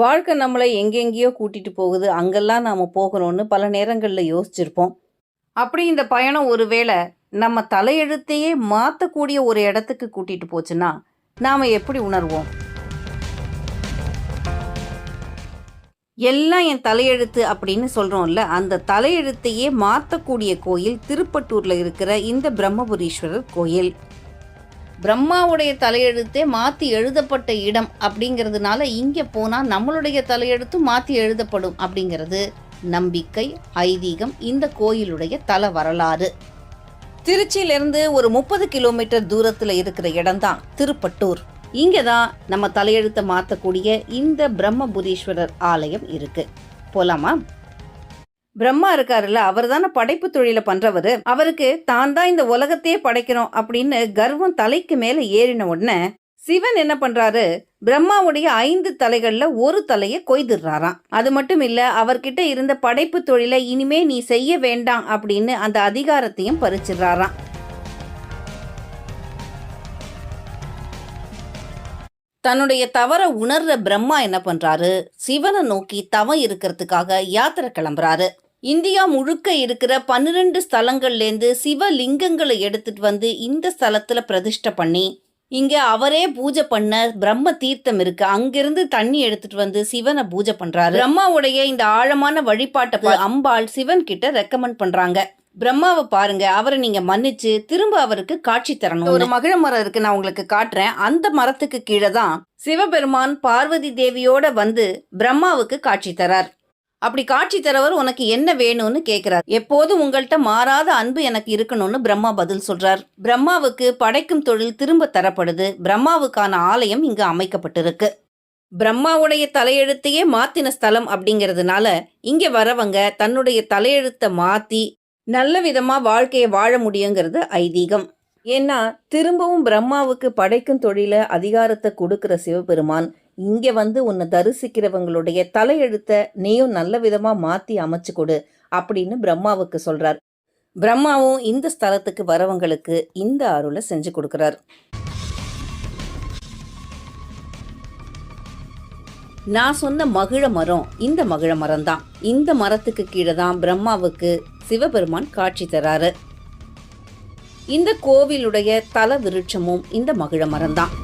வாழ்க்கை நம்மளை எங்கெங்கேயோ கூட்டிட்டு போகுது. அங்கெல்லாம் நாம போகணும்னு பல நேரங்களில் யோசிச்சிருப்போம். அப்படி இந்த பயணம் ஒருவேளை நம்ம தலையெழுத்தையே மாற்றக்கூடிய ஒரு இடத்துக்கு கூட்டிட்டு போச்சுன்னா நாம எப்படி உணர்வோம்? எல்லாம் என் தலையெழுத்து அப்படின்னு சொல்கிறோம்ல அந்த தலையெழுத்தையே மாற்றக்கூடிய கோயில் திருப்பட்டூரில் இருக்கிற இந்த பிரம்மபுரீஸ்வரர் கோயில். பிரம்மாவுடைய தலையெழுத்தே மாற்றி எழுதப்பட்ட இடம் அப்படிங்கிறதுனால இங்கே போனால் நம்மளுடைய தலையெழுத்தும் மாற்றி எழுதப்படும் அப்படிங்கிறது நம்பிக்கை ஐதீகம் இந்த கோயிலுடைய தல வரலாறு. திருச்சியிலிருந்து ஒரு முப்பது கிலோமீட்டர் தூரத்தில் இருக்கிற இடம்தான் திருப்பட்டூர். இங்கே தான் நம்ம தலையெழுத்தை மாற்றக்கூடிய இந்த பிரம்மபுரீஸ்வரர் ஆலயம் இருக்குது போலாமா? பிரம்மா இருக்காருல்ல அவர் தானே படைப்பு தொழிலை பண்றவர். அவருக்கு தான் தான் இந்த உலகத்தையே படைக்கிறோம் அப்படின்னு கர்வம் தலைக்கு மேல ஏறின உடனே சிவன் என்ன பண்றாரு? பிரம்மாவுடைய ஐந்து தலைகள்ல ஒரு தலையை கொய்துடுறாராம். அது மட்டும் இல்ல அவர்கிட்ட இருந்த படைப்பு தொழிலை இனிமே நீ செய்ய வேண்டாம் அப்படின்னு அந்த அதிகாரத்தையும் பறிச்சிடுறாராம். தன்னுடைய தவற உணர்ற பிரம்மா என்ன பண்றாரு? சிவனை நோக்கி தவம் இருக்கிறதுக்காக யாத்திரை கிளம்புறாரு. இந்தியா முழுக்க இருக்கிற பன்னிரெண்டு ஸ்தலங்கள்லேருந்து சிவலிங்கங்களை எடுத்துட்டு வந்து இந்த ஸ்தலத்துல பிரதிஷ்டை பண்ணி இங்க அவரே பூஜை பண்ண பிரம்ம தீர்த்தம் இருக்கு. அங்கிருந்து தண்ணி எடுத்துட்டு வந்து சிவனை பூஜை பண்றாரு. பிரம்மாவுடைய இந்த ஆழமான வழிபாட்டை அம்பாள் சிவன் கிட்ட ரெக்கமெண்ட் பண்றாங்க. பிரம்மாவை பாருங்க. அவரை நீங்க மன்னிச்சு திரும்ப அவருக்கு காட்சி தரணும். ஒரு மகிழ மரம் இருக்கு நான் உங்களுக்கு காட்டுறேன். அந்த மரத்துக்கு கீழே தான் சிவபெருமான் பார்வதி தேவியோட வந்து பிரம்மாவுக்கு காட்சி தரார். அப்படி காட்சி தரவர் உனக்கு என்ன வேணும்னு கேட்கிறார் எப்போதும் உங்கள்கிட்ட மாறாத அன்பு எனக்கு இருக்கணும்னு பிரம்மா பதில் சொல்றார். பிரம்மாவுக்கு படைக்கும் தொழில் திரும்ப தரப்படுது. பிரம்மாவுக்கான ஆலயம் இங்கு அமைக்கப்பட்டிருக்கு. பிரம்மாவுடைய தலையெழுத்தையே மாத்தின ஸ்தலம் அப்படிங்கிறதுனால இங்க வரவங்க தன்னுடைய தலையெழுத்தை மாத்தி நல்ல விதமாக வாழ்க்கையை வாழ முடியுங்கிறது ஐதீகம். ஏன்னா திரும்பவும் பிரம்மாவுக்கு படைக்கும் தொழில அதிகாரத்தை கொடுக்குற சிவபெருமான் இங்கே வந்து உன்னை தரிசிக்கிறவங்களுடைய தலையெழுத்தை நீயும் நல்ல விதமாக மாற்றி அமைச்சு கொடு அப்படின்னு பிரம்மாவுக்கு சொல்கிறார் பிரம்மாவும் இந்த ஸ்தலத்துக்கு வரவங்களுக்கு இந்த அருளை செஞ்சு கொடுக்குறார். நான் சொன்ன மகிழ மரம் இந்த மகிழ மரம் தான் இந்த மரத்துக்கு கீழே தான் பிரம்மாவுக்கு சிவபெருமான் காட்சி தராரு. இந்த கோவிலுடைய தல விருட்சமும் இந்த மகிழ மரம் தான்